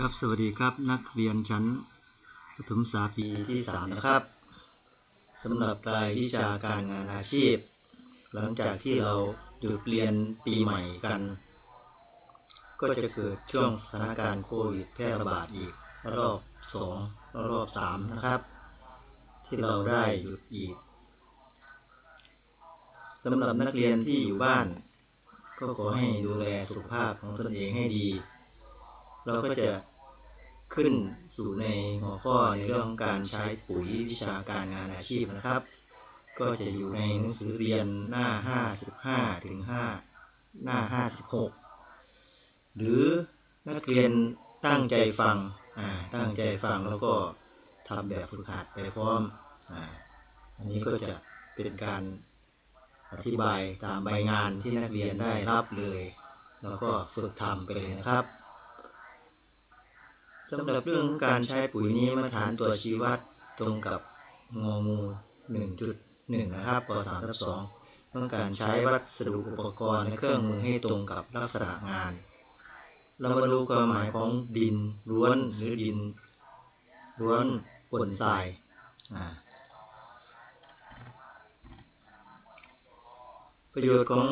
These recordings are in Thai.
ครับสวัสดีครับนักเรียนชั้นประถมศึกษาปีที่สามนะครับสำหรับรายวิชาการงานอาชีพ หลังจากที่เราหยุดเรียนปีใหม่กัน ก็จะเกิดช่วงสถานการณ์โควิดแพร่ระบาดอีกรอบสองรอบสามนะครับ ที่เราได้หยุดอีกสำหรับนักเรียนที่อยู่บ้าน ก็ขอให้ดูแลสุขภาพของตนเองให้ดี เราก็จะขึ้นสู่ในหัวข้อในเรื่องของการใช้ปุ๋ยวิชาการงานอาชีพนะครับ ก็จะอยู่ในหนังสือเรียนหน้า 55 ถึง 5 หน้า 56 หรือนักเรียนตั้งใจฟังอ่าตั้งใจฟังแล้วก็ทำแบบฝึกหัดไปพร้อมอ่าอันนี้ก็จะเป็นการอธิบายตามใบงานที่นักเรียนได้รับเลย แล้วก็ฝึกทำไปเลยนะครับ สำหรับเรื่องการใช้ปุ๋ยนี้มาตรฐานตัวชี้วัดตรงกับงองู1.1 นะครับป3ทับ2ต้องการใช้วัสดุอุปกรณ์และเครื่องมือให้ตรงกับลักษณะงาน เรามาดูความหมายของดินล้วนหรือดินล้วนปนทรายประโยชน์ของ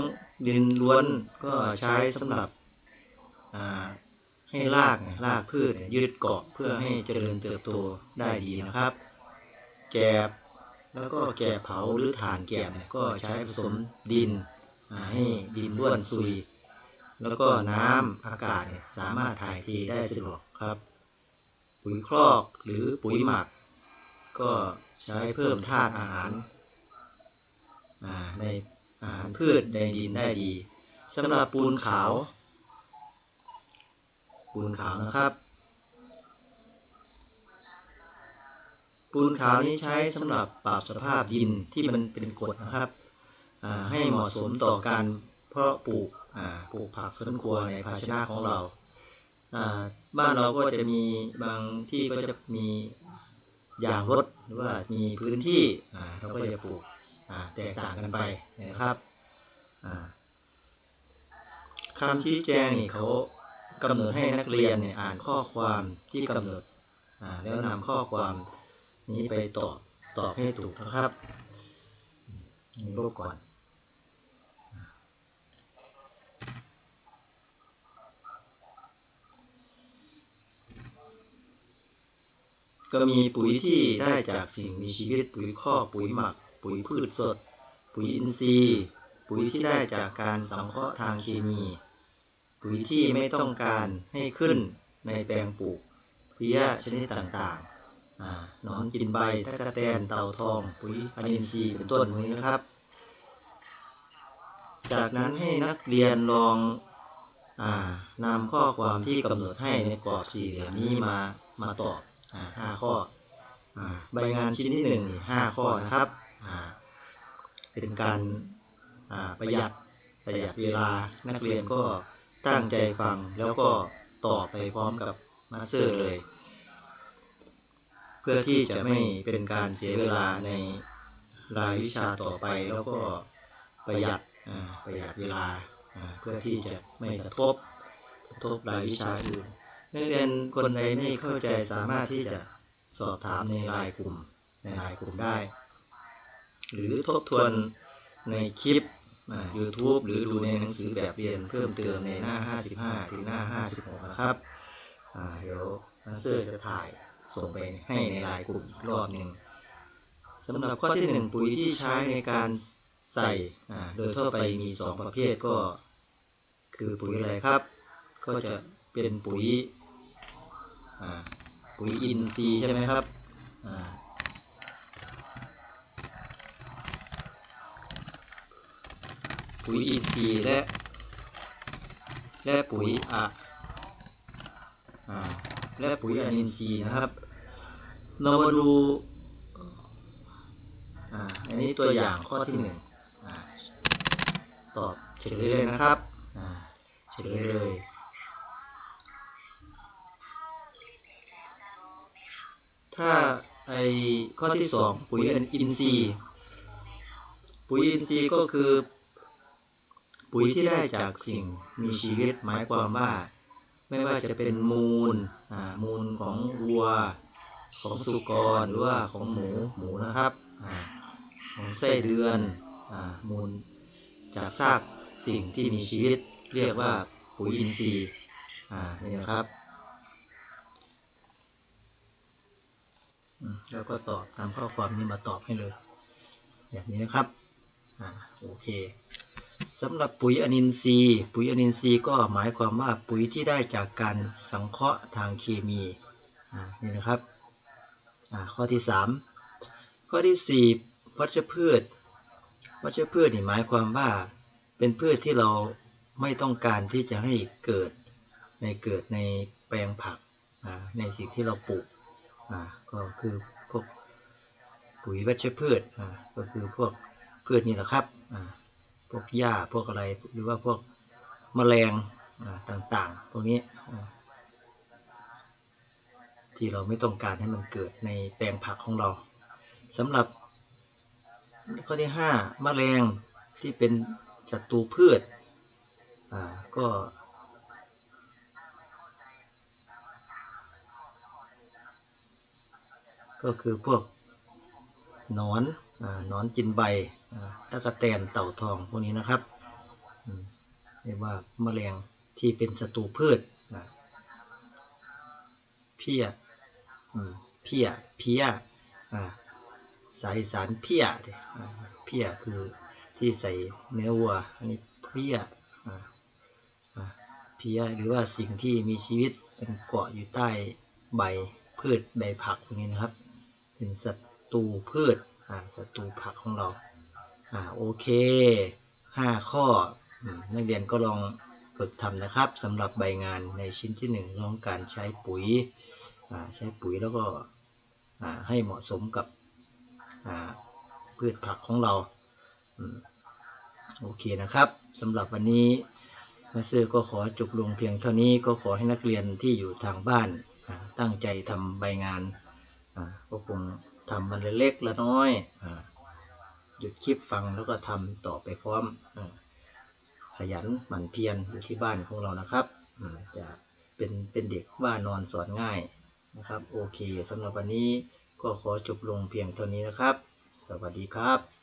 ดินล้วนก็ใช้สำหรับ ให้รากรากพืชยยืดเกาะเพื่อให้เจริญเติบโตได้ดีนะครับ แกบแล้วก็แกบเผาหรือถ่านแกบก็ใช้ผสมดินให้ดินร่วนซุย แล้วก็น้ำอากาศสามารถถ่ายเทได้สะดวกครับ ปุ๋ยคลอกหรือปุ๋ยหมัก ก็ใช้เพิ่มธาตุอาหารในอาหารพืชในดินได้ดีสำหรับปูนขาว ปูนขาวนะครับ ปูนขาวนี้ใช้สำหรับปรับสภาพดินที่มันเป็นกรดนะครับ ให้เหมาะสมต่อการเพาะปลูกปลูกผักสวนครัวในภาชนะของเรา บ้านเราก็จะมีบางที่ก็จะมีอย่างรถหรือว่ามีพื้นที่เราก็จะปลูกแตกต่างกันไปนะครับคำชี้แจงนี่เขา กำหนดให้นักเรียนเนี่ยอ่านข้อความที่กำหนดอ่าแล้วนำข้อความนี้ไปตอบตอบให้ถูกนะครับลบก่อนก็มีปุ๋ยที่ได้จากสิ่งมีชีวิตปุ๋ยคอปุ๋ยหมัก ปุ๋ยพืชสด ปุ๋ยอินทรีย์ ปุ๋ยที่ได้จากการสังเคราะห์ทางเคมี ปุ๋ยที่ไม่ต้องการให้ขึ้นในแปลงปลูกเพลี้ยชนิดต่างๆหนอนกินใบตะกะแตนเต่าทอง ปุ๋ยอนินทรีย์เป็นต้นพวกนี้นะครับ จากนั้นให้นักเรียนลองอนำข้อความที่กำหนดให้ในกรอบสี่เหลี่ยมนี้มามาตอบห้าข้ออใบงานชิ้นที่หนึ่งห้าข้อนะครับ เป็นการประหยัดประหยัดเวลานักเรียนก็ ตั้งใจฟังแล้วก็ตอบไปพร้อมกับมาสเตอร์เลย เพื่อที่จะไม่เป็นการเสียเวลาในรายวิชาต่อไปแล้วก็ประหยัดประหยัดเวลาเพื่อที่จะไม่กระทบกระทบรายวิชาอื่นนักเรียนคนใดไม่เข้าใจสามารถที่จะสอบถามในรายกลุ่มในรายกลุ่มได้ หรือทบทวนในคลิป YouTube หรือดูในหนังสือแบบเรียนเพิ่มเติมในหน้า 55 ถึงหน้า 56 นะครับเดี๋ยวมาสเตอร์จะถ่ายส่งไปให้ในรายกลุ่มรอบหนึ่งสำหรับข้อที่ 1 ปุ๋ยที่ใช้ในการใส่โดยทั่วไปมี 2 ประเภทก็ คือปุ๋ยอะไรครับ ก็จะเป็นปุ๋ยปุ๋ยอินทรีย์ใช่ไหมครับอ่า ปุ๋ยอินทรีย์และ และปุ๋ยอะอ่าและปุ๋ยอินทรีย์นะครับ เรามาดูอ่าอันนี้ตัวอย่างข้อที่หนึ่งตอบเฉลยเลยนะครับเฉลยเลยถ้าไอข้อที่สองปุ๋ยอินทรีย์ ปุ๋ยอินทรีย์ก็คือ ปุ๋ยที่ได้จากสิ่งมีชีวิตหมายความว่า ไม่ว่าจะเป็นมูลมูลของวัว ของสุกรหรือว่าของหมูหมูนะครับอของไส้เดือนอมูลจากซากสิ่งที่มีชีวิต เรียกว่าปุ๋ยอินทรีย์นี่นะครับแล้วก็ตอบตามข้อความนี้มาตอบให้เลย อย่างนี้นะครับ อ่า โอเค สำหรับปุ๋ยอนินทรีย์ ปุ๋ยอนินทรีย์ก็หมายความว่าปุ๋ยที่ได้จากการสังเคราะห์ทางเคมีอ่านี่นะครับอ่าข้อที่ 3 ข้อที่ 4 วัชพืช วัชพืชนี่หมายความว่าเป็นพืชที่เราไม่ต้องการที่จะให้เกิดในเกิดในแปลงผักอ่าในสิ่งที่เราปลูกอ่าก็คือพวกปุ๋ยวัชพืชอ่าก็คือพวกพืชนี่แหละครับอ่า พวกหญ้าพวกอะไรหรือว่าพวกแมลงต่างๆพวกนี้ที่เราไม่ต้องการให้มันเกิดในแปลงผักของเราสำหรับข้อที่5แมลงที่เป็นศัตรูพืชก็ก็คือพวกหนอน นอนกินใบตะกะแตนเต่าทองพวกนี้นะครับเรียกว่าแมลงที่เป็นศัตรูพืชเพี้ยเพี้ยเพี้ยสายสารเพี้ยเพี้ยคือที่ใส่เนื้อวัวอันนี้เพี้ยเพี้ยหรือว่าสิ่งที่มีชีวิตเป็นเกาะอยู่ใต้ใบพืชใบผักพวกนี้นะครับ เป็นศัตรูพืช ศัตรูผักของเราอ่าโอเคห้าข้อนักเรียนก็ลองฝึกทำนะครับสำหรับใบงานในชิ้นที่หนึ่งเรื่องการใช้ปุ๋ยอ่าใช้ปุ๋ยแล้วก็อ่าให้เหมาะสมกับอ่าพืชผักของเราโอเคนะครับสำหรับวันนี้มาซื้อก็ขอจบลงเพียงเท่านี้ก็ขอให้นักเรียนที่อยู่ทางบ้านตั้งใจทำใบงานก็คง ทำมันเล็กๆละน้อยอหยุดคลิปฟังแล้วก็ทำต่อไปพร้อมอขยันหมั่นเพียรอยู่ที่บ้านของเรานะครับจะเป็นเป็นเด็กว่านอนสอนง่ายนะครับ โอเคสำหรับวันนี้ก็ขอจบลงเพียงเท่านี้นะครับ สวัสดีครับ